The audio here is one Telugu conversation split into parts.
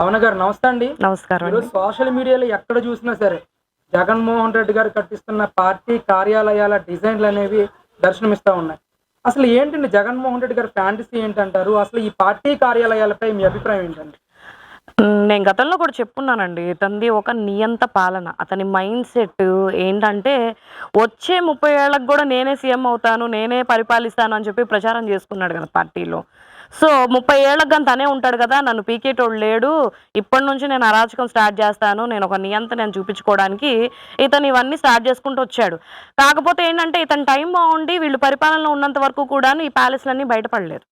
పవన్ గారు నమస్తే అండి. నమస్కారం సోషల్ మీడియాలో ఎక్కడ చూసినా సరే జగన్మోహన్ రెడ్డి గారు కట్టిస్తున్న పార్టీ కార్యాలయాల డిజైన్లు అనేవి దర్శనమిస్తా ఉన్నాయి. అసలు ఏంటండి జగన్మోహన్ రెడ్డి గారి ఫ్యాంటసీ ఏంటంటారు? అసలు ఈ పార్టీ కార్యాలయాలపై మీ అభిప్రాయం ఏంటండి? నేను గతంలో కూడా చెప్పున్నానండి. ఇతనిది ఒక నియంత పాలన. అతని మైండ్ సెట్ ఏంటంటే వచ్చే ముప్పై ఏళ్ళకి కూడా నేనే సీఎం అవుతాను నేనే పరిపాలిస్తాను అని చెప్పి ప్రచారం చేసుకున్నాడు కదా పార్టీలో. సో ముప్పై ఏళ్ళకి కానీ తనే ఉంటాడు కదా నన్ను పీకేటోడు లేడు. ఇప్పటి నుంచి నేను అరాచకం స్టార్ట్ చేస్తాను. నేను ఒక నియంత నేను చూపించుకోవడానికి ఇతను ఇవన్నీ స్టార్ట్ చేసుకుంటూ వచ్చాడు. కాకపోతే ఏంటంటే ఇతని టైం బాగుండి వీళ్ళు పరిపాలనలో ఉన్నంత వరకు కూడా ఈ ప్యాలెస్లన్నీ బయటపడలేరు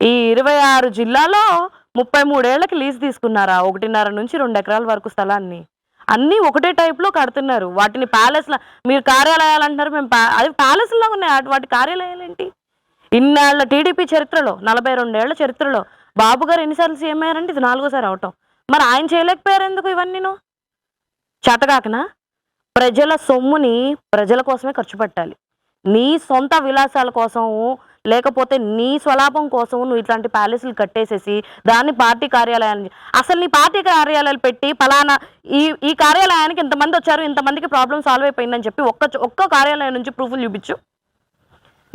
ఈ ఇరవై ఆరు జిల్లాలో ముప్పై మూడేళ్ళకి లీజ్ తీసుకున్నారా? ఒకటిన్నర నుంచి రెండు ఎకరాల వరకు స్థలాన్ని. అన్నీ ఒకటే టైప్లో కడుతున్నారు. వాటిని ప్యాలెస్ల మీరు కార్యాలయాలు అంటున్నారు మేము అది ప్యాలెస్లా ఉన్నాయి. వాటి కార్యాలయాలు ఏంటి ఇన్నేళ్ళ టీడీపీ చరిత్రలో నలభై రెండేళ్ళ చరిత్రలో బాబు గారు ఎన్నిసార్లు సీఎం అయ్యారంటే ఇది నాలుగోసారి అవటం. మరి ఆయన చేయలేకపోయారు ఎందుకు ఇవన్నీను? చేతగాకనా? ప్రజల సొమ్ముని ప్రజల కోసమే ఖర్చు పెట్టాలి. నీ సొంత విలాసాల కోసం లేకపోతే నీ స్వలాభం కోసం నువ్వు ఇట్లాంటి ప్యాలెస్లు కట్టేసేసి దాన్ని పార్టీ కార్యాలయాన్ని అసలు నీ పార్టీ కార్యాలయాలు పెట్టి ఫలానా ఈ ఈ కార్యాలయానికి ఇంతమంది వచ్చారు ఇంతమందికి ప్రాబ్లం సాల్వ్ అయిపోయిందని చెప్పి ఒక్క ఒక్క కార్యాలయం నుంచి ప్రూఫ్లు చూపించు.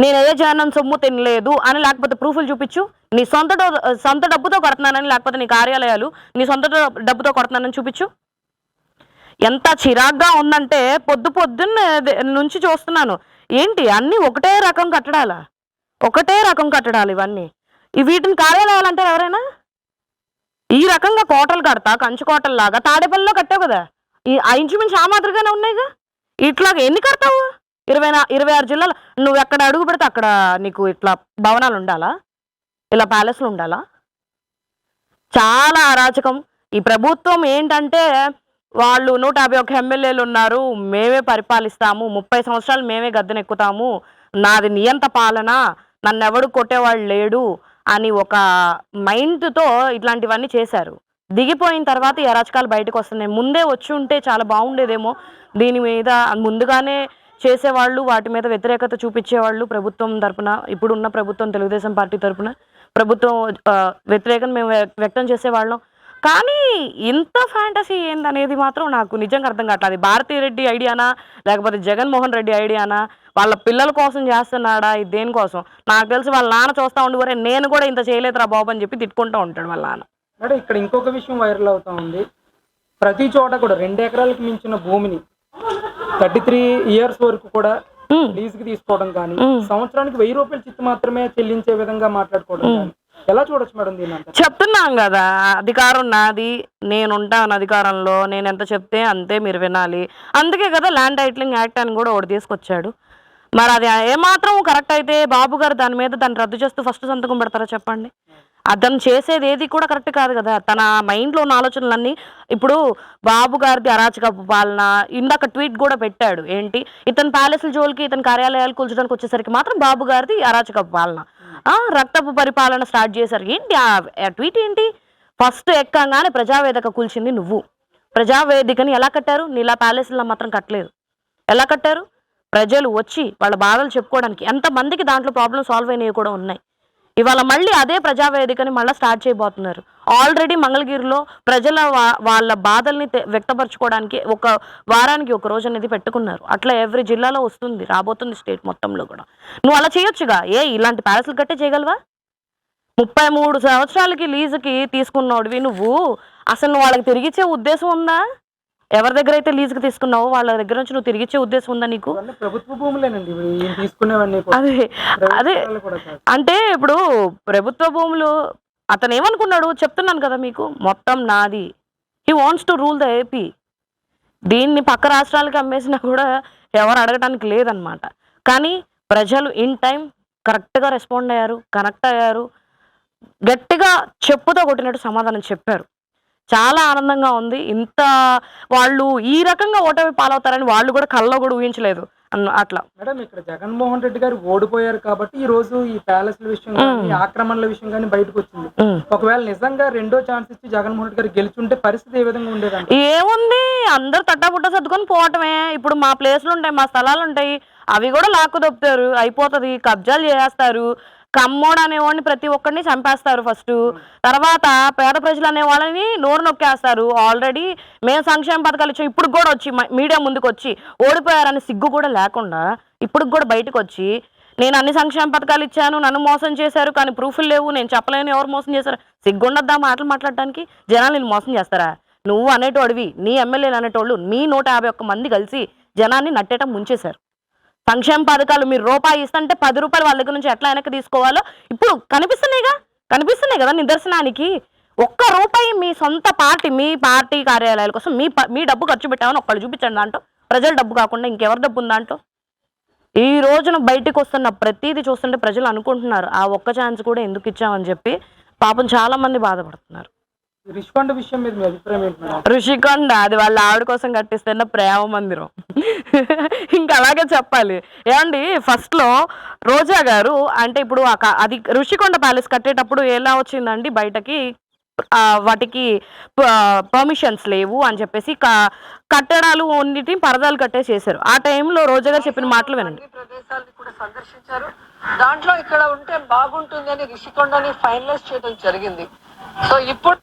నేను ఏ జనం సొమ్ము తినలేదు అని లేకపోతే ప్రూఫ్లు చూపించు. నీ సొంత సొంత డబ్బుతో కడుతున్నానని లేకపోతే నీ కార్యాలయాలు నీ సొంత డబ్బుతో కొడుతున్నానని చూపించు. ఎంత చిరాగ్గా ఉందంటే పొద్దు పొద్దున్న నుంచి చూస్తున్నాను. ఏంటి అన్నీ ఒకటే రకం కట్టడాలా? ఒకటే రకం కట్టడాలు ఇవన్నీ. వీటిని కార్యాలయాలు అంటారు ఎవరైనా? ఈ రకంగా కోటలు కడతా కంచు కోటల్లాగా తాడేపల్లిలో కట్టావు కదా. ఈ ఆ ఇంచుమించు ఆ మాదిరిగానే ఉన్నాయిగా. ఇట్లాగా ఎన్ని కడతావు? ఇరవై ఇరవై ఆరు జిల్లాలు. నువ్వు ఎక్కడ అడుగు పెడితే అక్కడ నీకు ఇట్లా భవనాలు ఉండాలా? ఇలా ప్యాలెస్లు ఉండాలా? చాలా అరాచకం. ఈ ప్రభుత్వం ఏంటంటే వాళ్ళు నూట యాభై ఒక్క ఎమ్మెల్యేలు ఉన్నారు మేమే పరిపాలిస్తాము ముప్పై సంవత్సరాలు మేమే గద్దెనెక్కుతాము నాది నియంత పాలన నన్ను ఎవడు కొట్టేవాళ్ళు లేడు అని ఒక మైండ్తో ఇట్లాంటివన్నీ చేశారు. దిగిపోయిన తర్వాత ఈ అరాచకాలు బయటకు వస్తున్నాయి. ముందే వచ్చి ఉంటే చాలా బాగుండేదేమో. దీని మీద ముందుగానే చేసేవాళ్ళు వాటి మీద వ్యతిరేకత చూపించేవాళ్ళు ప్రభుత్వం తరపున ఇప్పుడున్న ప్రభుత్వం తెలుగుదేశం పార్టీ తరపున. ప్రభుత్వం వ్యతిరేకత మేము వ్యక్తం చేసేవాళ్ళం. కానీ ఇంత ఫ్యాంటసీ ఏందనేది మాత్రం నాకు నిజంగా అర్థం కావట్లేదు. భారతీ రెడ్డి ఐడియానా లేకపోతే జగన్మోహన్ రెడ్డి ఐడియానా? వాళ్ళ పిల్లల కోసం చేస్తున్నాడా? ఇది దేనికోసం నాకు తెలిసి వాళ్ళ నాన్న చూస్తా ఉండి నేను కూడా ఇంత చేయలేదురా బాబు అని చెప్పి తిట్టుకుంటూ ఉంటాడు వాళ్ళ నాన్న. మేడం ఇక్కడ ఇంకొక విషయం వైరల్ అవుతా ఉంది. ప్రతి చోట కూడా రెండు ఎకరాలకు మించిన భూమిని థర్టీ త్రీ ఇయర్స్ వరకు కూడా ఉమ్, లీజుకి తీసుకోవడం కానీ. సంవత్సరానికి వెయ్యి రూపాయల చిత్తు మాత్రమే చెల్లించే విధంగా మాట్లాడుకోవడం కానీ ఎలా చూడొచ్చు మేడం దీని చెప్తున్నాం కదా అధికారం నాది నేనుంటాను అధికారంలో నేను ఎంత చెప్తే అంతే మీరు వినాలి. అందుకే కదా ల్యాండ్ టైటిలింగ్ యాక్ట్ అని కూడా ఒకటి తీసుకొచ్చాడు. మరి అది ఏమాత్రం కరెక్ట్ అయితే బాబు గారు దాని మీద దాన్ని రద్దు చేస్తూ ఫస్ట్ సంతకం పెడతారా చెప్పండి? అతను చేసేది ఏది కూడా కరెక్ట్ కాదు కదా. తన మైండ్లో ఉన్న ఆలోచనలన్నీ ఇప్పుడు బాబు గారిది అరాచకపు పాలన ఇందాక ట్వీట్ కూడా పెట్టాడు. ఏంటి? ఇతని ప్యాలెస్ల జోలికి ఇతని కార్యాలయాలు కూల్చడానికి వచ్చేసరికి మాత్రం బాబు గారిది అరాచకపు పాలన. ఆ, రక్తపు పరిపాలన స్టార్ట్ చేశారు. ఏంటి? ఆ ట్వీట్ ఏంటి? ఫస్ట్ ఎక్కంగానే ప్రజావేదిక కూల్చింది నువ్వు. ప్రజావేదికని ఎలా కట్టారు? నీలా ప్యాలెస్లో మాత్రం కట్టలేదు. ఎలా కట్టారు? ప్రజలు వచ్చి వాళ్ళ బాధలు చెప్పుకోవడానికి. ఎంతమందికి దాంట్లో ప్రాబ్లం సాల్వ్ అయినవి కూడా ఉన్నాయి. ఇవాళ మళ్ళీ అదే ప్రజావేదికని మళ్ళీ స్టార్ట్ చేయబోతున్నారు. ఆల్రెడీ మంగళగిరిలో ప్రజల వా- వాళ్ళ బాధల్ని తె- వ్యక్తపరచుకోవడానికి ఒక వారానికి ఒక రోజు అనేది పెట్టుకున్నారు. అట్లా ఎవ్రీ జిల్లాలో వస్తుంది రాబోతుంది స్టేట్ మొత్తంలో కూడా. నువ్వు అలా చేయొచ్చుగా? ఏ ఇలాంటి ప్యాలెస్లు కట్టే చేయగలవా? ముప్పై మూడు సంవత్సరాలకి లీజుకి తీసుకున్నాడువి నువ్వు. అసలు నువ్వు వాళ్ళకి తిరిగిచ్చే ఉద్దేశం ఉందా? ఎవరి దగ్గర అయితే లీజుకి తీసుకున్నావో వాళ్ళ దగ్గర నుంచి నువ్వు తిరిగిచ్చే ఉద్దేశం ఉందా నీకు? ప్రభుత్వ భూములేనండి. తీసుకునేవన్నీ. అదే అదే. అంటే ఇప్పుడు ప్రభుత్వ భూములు అతను ఏమనుకున్నాడు చెప్తున్నాను కదా మీకు మొత్తం నాది. He wants to rule the AP దీన్ని పక్క రాష్ట్రాలకి అమ్మేసినా కూడా ఎవరు అడగటానికి లేదనమాట కానీ ప్రజలు ఇన్ టైం కరెక్ట్గా రెస్పాండ్ అయ్యారు కనెక్ట్ అయ్యారు గట్టిగా చెప్పుతో కొట్టినట్టు సమాధానం చెప్పారు. చాలా ఆనందంగా ఉంది. ఇంత వాళ్ళు ఈ రకంగా ఓటమి పాలవుతారని వాళ్ళు కూడా కల్లో కూడా ఊహించలేదు. అట్లా. మేడం ఇక్కడ జగన్మోహన్ రెడ్డి గారు ఓడిపోయారు కాబట్టి ఈ రోజు ఈ ప్యాలెస్ల విషయం కానీ ఆక్రమణల విషయం కానీ బయటకు వచ్చింది. ఒకవేళ నిజంగా రెండో ఛాన్స్ ఇచ్చి జగన్మోహన్ రెడ్డి గారు గెలుచుంటే పరిస్థితి ఏ విధంగా ఉండేదంట? ఏముంది? అందరు తట్టాపుట్ట సర్దుకొని పోవటమే. ఇప్పుడు మా ప్లేస్లు ఉంటాయి మా స్థలాలు ఉంటాయి అవి కూడా లాక్కు దొప్పుతారు అయిపోతుంది. కబ్జాలు చేస్తారు కమ్మోడు అనేవాడిని ప్రతి ఒక్కరిని చంపేస్తారు ఫస్ట్ తర్వాత పేద ప్రజలు అనే వాళ్ళని నోరు నొక్కేస్తారు. ఆల్రెడీ మేము సంక్షేమ పథకాలు ఇచ్చాం ఇప్పుడు కూడా వచ్చి మీడియా ముందుకు వచ్చి ఓడిపోయారని సిగ్గు కూడా లేకుండా ఇప్పుడు కూడా బయటకు వచ్చి నేను అన్ని సంక్షేమ పథకాలు ఇచ్చాను నన్ను మోసం చేశారు కానీ ప్రూఫ్లు లేవు నేను చెప్పలేను ఎవరు మోసం చేశారు? సిగ్గుండద్దా మాటలు మాట్లాడడానికి జనాలు నేను మోసం చేస్తారా? నువ్వు అనేటోడివి నీ ఎమ్మెల్యేలు అనేటోళ్ళు మీ నూట యాభై ఒక్క మంది కలిసి జనాన్ని నట్టేట ముంచేశారు. సంక్షేమ పథకాలు మీరు రూపాయి ఇస్తుంటే పది రూపాయలు వాళ్ళ దగ్గర నుంచి ఎట్లా వెనక్కి తీసుకోవాలో ఇప్పుడు కనిపిస్తున్నాయిగా? కనిపిస్తున్నాయి కదా నిదర్శనానికి. ఒక్క రూపాయి మీ సొంత పార్టీ మీ పార్టీ కార్యాలయాల కోసం మీ మీ డబ్బు ఖర్చు పెట్టామని ఒక్కళ్ళు చూపించండి దాంట్లో. ప్రజల డబ్బు కాకుండా ఇంకెవరి డబ్బు ఉందంటో ఈ రోజున బయటికి వస్తున్న ప్రతిదీ చూస్తుంటే ప్రజలు అనుకుంటున్నారు ఆ ఒక్క ఛాన్స్ కూడా ఎందుకు ఇచ్చామని చెప్పి. పాపం చాలామంది బాధపడుతున్నారు. రిషికొండ విషయం మీద మీ అభిప్రాయం ఏంటి మేడం? ఋషికొండ అది వాళ్ళ ఆవిడ కోసం కట్టిస్తున్న ప్రేమ మందిరం. ఇంకా అలాగే చెప్పాలి. ఏమండి ఫస్ట్లో రోజా గారు అంటే ఇప్పుడు ఆ క- అది ఋషికొండ ప్యాలెస్ కట్టేటప్పుడు ఎలా వచ్చిందండి బయటకి? ఆ, వాటికి పర్మిషన్స్ లేవు అని చెప్పేసి క- కట్టడాలు అన్నిటి పరదాలు కట్టేసి చేశారు ఆ టైంలో రోజా గారు చెప్పిన మాటలు వినండి. అన్ని ప్రదేశాలను కూడా సందర్శించారు. దాంట్లో ఇక్కడ ఉంటే బాగుంటుంది అని రిషికొండని ఫైనలైజ్ చేయడం జరిగింది. సో ఇప్పుడు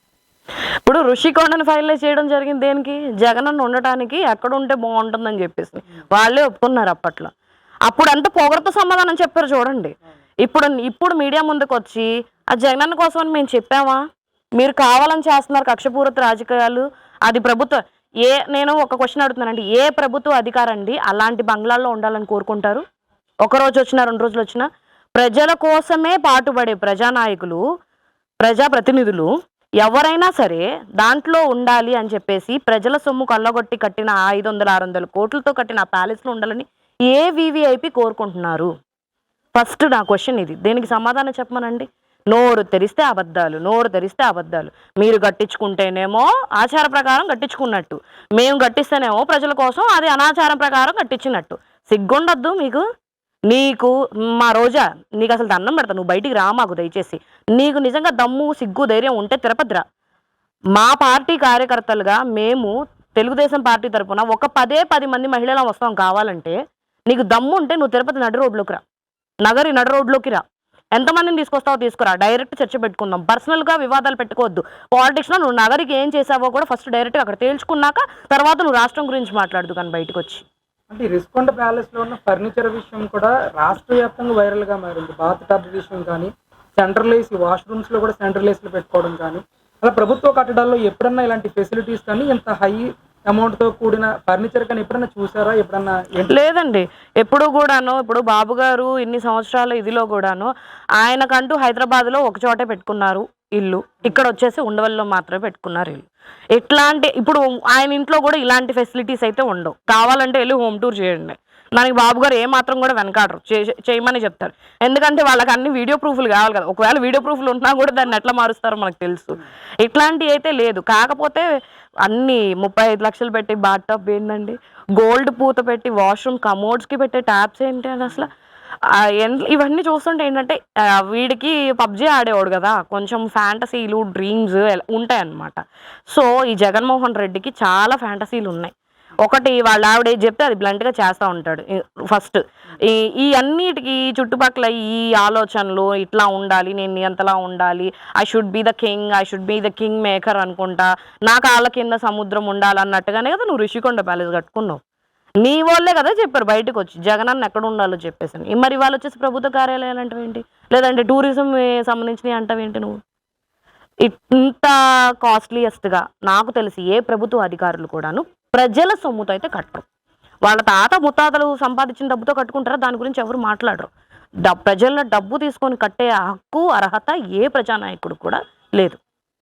ఇప్పుడు ఋషికొండను ఫైనలైజ్ చేయడం జరిగింది దేనికి? జగనన్న ఉండటానికి ఎక్కడ ఉంటే బాగుంటుందని చెప్పేసి. వాళ్ళే ఒప్పుకున్నారు అప్పట్లో. అప్పుడు అంత పొగరతో సమాధానం చెప్పారు చూడండి. ఇప్పుడు ఇప్పుడు మీడియా ముందుకు వచ్చి ఆ జగనన్న కోసం అని మేము చెప్పామా? మీరు కావాలని చేస్తున్నారు కక్షపూరిత రాజకీయాలు. అది ప్రభుత్వ ఏ నేను ఒక క్వశ్చన్ అడుగుతున్నానండి. ఏ ప్రభుత్వ అధికారండి అండి అలాంటి బంగ్లాల్లో ఉండాలని కోరుకుంటారు? ఒక రోజు వచ్చినా రెండు రోజులు వచ్చినా. ప్రజల కోసమే పాటుపడే ప్రజానాయకులు ప్రజాప్రతినిధులు ఎవరైనా సరే దాంట్లో ఉండాలి అని చెప్పేసి ప్రజల సొమ్ము కళ్ళగొట్టి కట్టిన ఐదు వందల ఆరు వందల కోట్లతో కట్టిన ఆ ప్యాలెస్లో ఉండాలని ఏ వివిఐపి కోరుకుంటున్నారు? ఫస్ట్ నా క్వశ్చన్ ఇది. దీనికి సమాధానం చెప్పమనండి? నోరు తెరిస్తే అబద్ధాలు నోరు తెరిస్తే అబద్ధాలు. మీరు కట్టించుకుంటేనేమో ఆచార ప్రకారం కట్టించుకున్నట్టు మేము కట్టిస్తేనేమో ప్రజల కోసం అది అనాచారం ప్రకారం కట్టించినట్టు సిగ్గుండొద్దు మీకు? నీకు మా రోజా నీకు అసలు దండం పెడతా నువ్వు బయటికి రా మాకు దయచేసి. నీకు నిజంగా దమ్ము సిగ్గు ధైర్యం ఉంటే తిరుపతి రా మా పార్టీ కార్యకర్తలుగా మేము తెలుగుదేశం పార్టీ తరపున ఒక పదే పది మంది మహిళల వస్తాం కావాలంటే నీకు దమ్ము ఉంటే నువ్వు తిరుపతి నడి రోడ్లోకి రా. నగరి నడి రోడ్లోకి రా. ఎంతమందిని తీసుకొస్తావో తీసుకురా. డైరెక్ట్ చర్చ పెట్టుకుందాం. పర్సనల్గా వివాదాలు పెట్టుకోవద్దు. పాలిటిక్స్లో నువ్వు నగరికి ఏం చేసావో కూడా ఫస్ట్ డైరెక్ట్గా అక్కడ తేల్చుకున్నాక తర్వాత నువ్వు రాష్ట్రం గురించి మాట్లాడదు కానీ బయటకు వచ్చి అంటే రిస్కొండ ప్యాలెస్లో ఉన్న ఫర్నిచర్ విషయం కూడా రాష్ట్ర వ్యాప్తంగా వైరల్గా మారింది. బాత్ టబ్ విషయం కానీ సెంట్రల్ ఏసీ వాష్రూమ్స్లో కూడా సెంట్రల్ ఏసీలు పెట్టుకోవడం కానీ అలా ప్రభుత్వ కట్టడాల్లో ఎప్పుడన్నా ఇలాంటి ఫెసిలిటీస్ కానీ ఇంత హై అమౌంట్తో కూడిన ఫర్నిచర్ కానీ ఎప్పుడన్నా చూసారా? ఎప్పుడన్నా ఏంటి? లేదండి. ఎప్పుడు కూడాను ఇప్పుడు బాబు గారు ఇన్ని సంవత్సరాల ఇదిలో కూడాను ఆయనకంటూ హైదరాబాద్లో ఒక చోటే పెట్టుకున్నారు. ఇల్లు. ఇక్కడ వచ్చేసి ఉండవల్లో మాత్రమే పెట్టుకున్నారు ఇల్లు. ఎట్లాంటి ఇప్పుడు ఆయన ఇంట్లో కూడా ఇలాంటి ఫెసిలిటీస్ అయితే ఉండవు. కావాలంటే వెళ్ళి హోమ్ టూర్ చేయండి. దానికి బాబు గారు ఏ మాత్రం కూడా వెనకాడరు. చే- చేయమని చెప్తారు. ఎందుకంటే వాళ్ళకి అన్ని వీడియో ప్రూఫ్లు కావాలి కదా. ఒకవేళ వీడియో ప్రూఫ్లు ఉన్నా కూడా దాన్ని ఎట్లా మారుస్తారో మనకు తెలుసు. ఇట్లాంటివి అయితే లేదు. కాకపోతే అన్ని ముప్పై ఐదు లక్షలు పెట్టి బాత్ టబ్ ఏంటండి గోల్డ్ పూత పెట్టి వాష్రూమ్ కమోడ్స్కి పెట్టే ట్యాప్స్ ఏంటి అని అసలు? ఇవన్నీ చూస్తుంటే ఏంటంటే వీడికి పబ్జీ ఆడేవాడు కదా కొంచెం ఫ్యాంటసీలు డ్రీమ్స్ ఉంటాయి అన్నమాట సో ఈ జగన్మోహన్ రెడ్డికి చాలా ఫ్యాంటసీలు ఉన్నాయి. ఒకటి వాళ్ళ ఆవిడ చెప్తే అది బ్లంట్గా చేస్తూ ఉంటాడు. ఫస్ట్ ఈ ఈ అన్నిటికీ చుట్టుపక్కల ఈ ఆలోచనలు ఇట్లా ఉండాలి నేను ఎంతలా ఉండాలి I should be the king I should be the king maker అనుకుంటా నా కాళ్ళ కింద సముద్రం ఉండాలన్నట్టుగానే కదా నువ్వు ఋషికొండ ప్యాలెస్ కట్టుకున్నావు. నీ వాళ్ళే కదా చెప్పారు బయటకు వచ్చి జగన్ అన్న ఎక్కడ ఉండాలో చెప్పేసి మరి వాళ్ళు వచ్చేసి ప్రభుత్వ కార్యాలయాలు అంటావేంటి? లేదంటే టూరిజం సంబంధించినవి అంటావేంటి నువ్వు? ఇంత కాస్ట్లీయెస్ట్గా నాకు తెలిసి ఏ ప్రభుత్వ అధికారులు కూడాను ప్రజల సొమ్ముతో అయితే కట్టరు. వాళ్ళ తాత ముత్తాతలు సంపాదించిన డబ్బుతో కట్టుకుంటారా? దాని గురించి ఎవరు మాట్లాడరు. డబ్ ప్రజల డబ్బు తీసుకొని కట్టే హక్కు అర్హత ఏ ప్రజానాయకుడు కూడా లేదు.